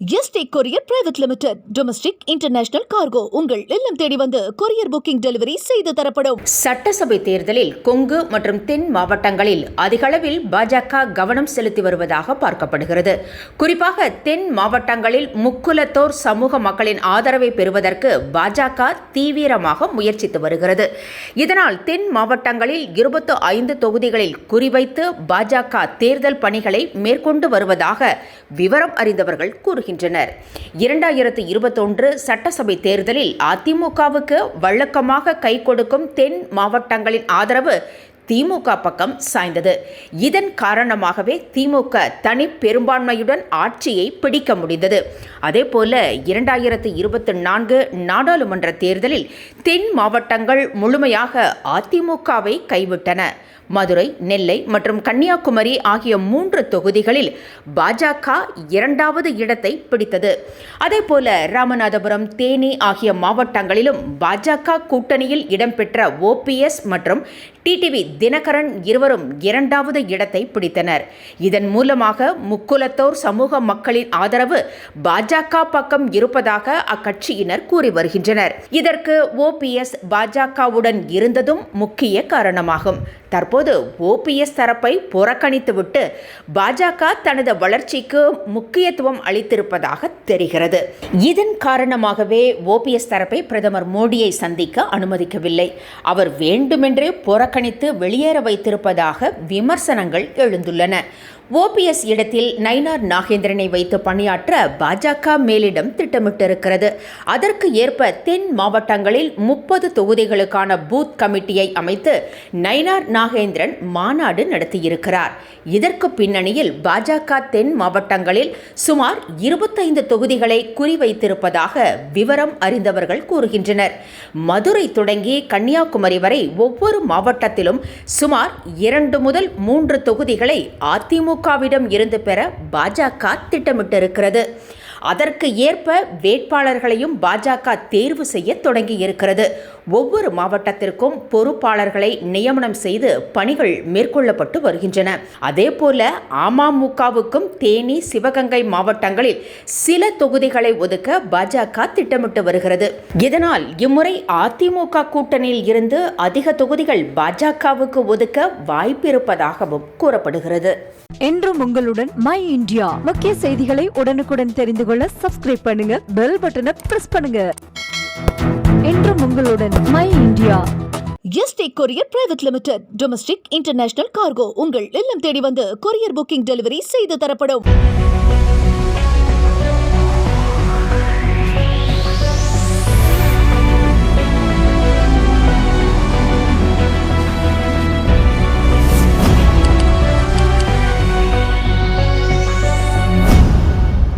ST courier private limited. Domestic international cargo உங்கள் இல்லம் தேடி வந்து கொரியர் புக்கிங் டெலிவரி செய்து தரப்படும். சட்டசபை தேர்தலில் கொங்கு மற்றும் தென் மாவட்டங்களில் அதிகளவில் பாஜக கவனம் செலுத்தி வருவதாக பார்க்கப்படுகிறது. குறிப்பாக தென் மாவட்டங்களில் முக்குலத்தோர் சமூக மக்களின் ஆதரவை பெறுவதற்கு பாஜக தீவிரமாக முயற்சித்து வருகிறது. இதனால் தென் மாவட்டங்களில் இருபத்து ஐந்து தொகுதிகளில் குறிவைத்து பாஜக தேர்தல் பணிகளை மேற்கொண்டு வருவதாக விவரம் அறிந்தவர்கள் வருகின்றனர் இரண்டாயிரத்து இருபத்தொன்று சட்டசபை தேர்தலில் அதிமுகவுக்கு வழக்கமாக கை கொடுக்கும் தென் மாவட்டங்களின் ஆதரவு திமுக பக்கம் சாய்ந்தது. இதன் காரணமாகவே திமுக தனி பெரும்பான்மையுடன் ஆட்சியை பிடிக்க முடிந்தது. அதேபோல இரண்டாயிரத்து இருபத்தி நான்கு நாடாளுமன்ற தேர்தலில் தென் மாவட்டங்கள் முழுமையாக அதிமுகவை கைவிட்டன. மதுரை நெல்லை மற்றும் கன்னியாகுமரி ஆகிய மூன்று தொகுதிகளில் பாஜக இரண்டாவது இடத்தை பிடித்தது. அதேபோல ராமநாதபுரம் தேனி ஆகிய மாவட்டங்களிலும் பாஜக கூட்டணியில் இடம்பெற்ற ஓபிஎஸ் மற்றும் டிடிவி தினகரன் இருவரும் இரண்டாவது இடத்தை பிடித்தனர். இதன் மூலமாக முக்குலத்தோர் சமூக மக்களின் ஆதரவு பாஜக பக்கம் இருப்பதாக அக்கட்சியினர் கூறி வருகின்றனர். இதற்கு ஓபிஎஸ் பாஜகவுடன் இருந்ததும் முக்கிய காரணமாகும். தற்போது ஓபிஎஸ் தரப்பை புறக்கணித்துவிட்டு பாஜக தனது வளர்ச்சிக்கு முக்கியத்துவம் அளித்திருப்பதாக தெரிகிறது. இதன் காரணமாகவே ஓபிஎஸ் தரப்பை பிரதமர் மோடியை சந்திக்க அனுமதிக்கவில்லை. அவர் வேண்டுமென்றே புறக்கணித்து வெளியேற வைத்திருப்பதாக விமர்சனங்கள் எழுந்துள்ளன. ஓபிஎஸ் இடத்தில் நயினார் நாகேந்திரனை வைத்து பணியாற்ற பாஜக மேலிடம் திட்டமிட்டிருக்கிறது. அதற்கு ஏற்ப தென் மாவட்டங்களில் முப்பது தொகுதிகளுக்கான பூத் கமிட்டியை அமைத்து நயினார் நாகேந்திரன் மாநாடு நடத்தியிருக்கிறார். இதற்கு பின்னணியில் பாஜக தென் மாவட்டங்களில் சுமார் இருபத்தைந்து தொகுதிகளை குறிவைத்திருப்பதாக விவரம் அறிந்தவர்கள் கூறுகின்றனர். மதுரை தொடங்கி கன்னியாகுமரி வரை ஒவ்வொரு மாவட்டத்திலும் சுமார் இரண்டு முதல் மூன்று தொகுதிகளை அதிமுக திமுகவிடம் இருந்து பெற பாஜக திட்டமிட்டிருக்கிறது. அதற்கு ஏற்ப வேட்பாளர்களையும் பாஜக தேர்வு செய்ய தொடங்கி இருக்கிறது ஒவ்வொரு மாவட்டத்திற்கும் பொறுப்பாளர்களை நியமனம் செய்து பணிகள் மேற்கொள்ளப்பட்டு வருகின்றன. அதேபோல அமமுகவுக்கும் தேனி சிவகங்கை மாவட்டங்களில் சில தொகுதிகளை ஒதுக்க பாஜக திட்டமிட்டு வருகிறது. இதனால் இம்முறை அதிமுக கூட்டணியில் இருந்து அதிக தொகுதிகள் பாஜகவுக்கு ஒதுக்க வாய்ப்பிருப்பதாகவும் கூறப்படுகிறது. என்றும் உங்களுடன் மை இந்தியா. முக்கிய செய்திகளை உடனுக்குடன் தெரிந்து தெரிந்து கொள்ள சப்ஸ்கிரைப் பண்ணுங்க பெல் பட்டனை பிரஸ் பண்ணுங்க. என்றும் உங்களுடன் my India ST courier private limited domestic international cargo உங்கள் இல்லம் தேடி வந்து கொரியர் புக்கிங் டெலிவரி செய்து தரப்படும்.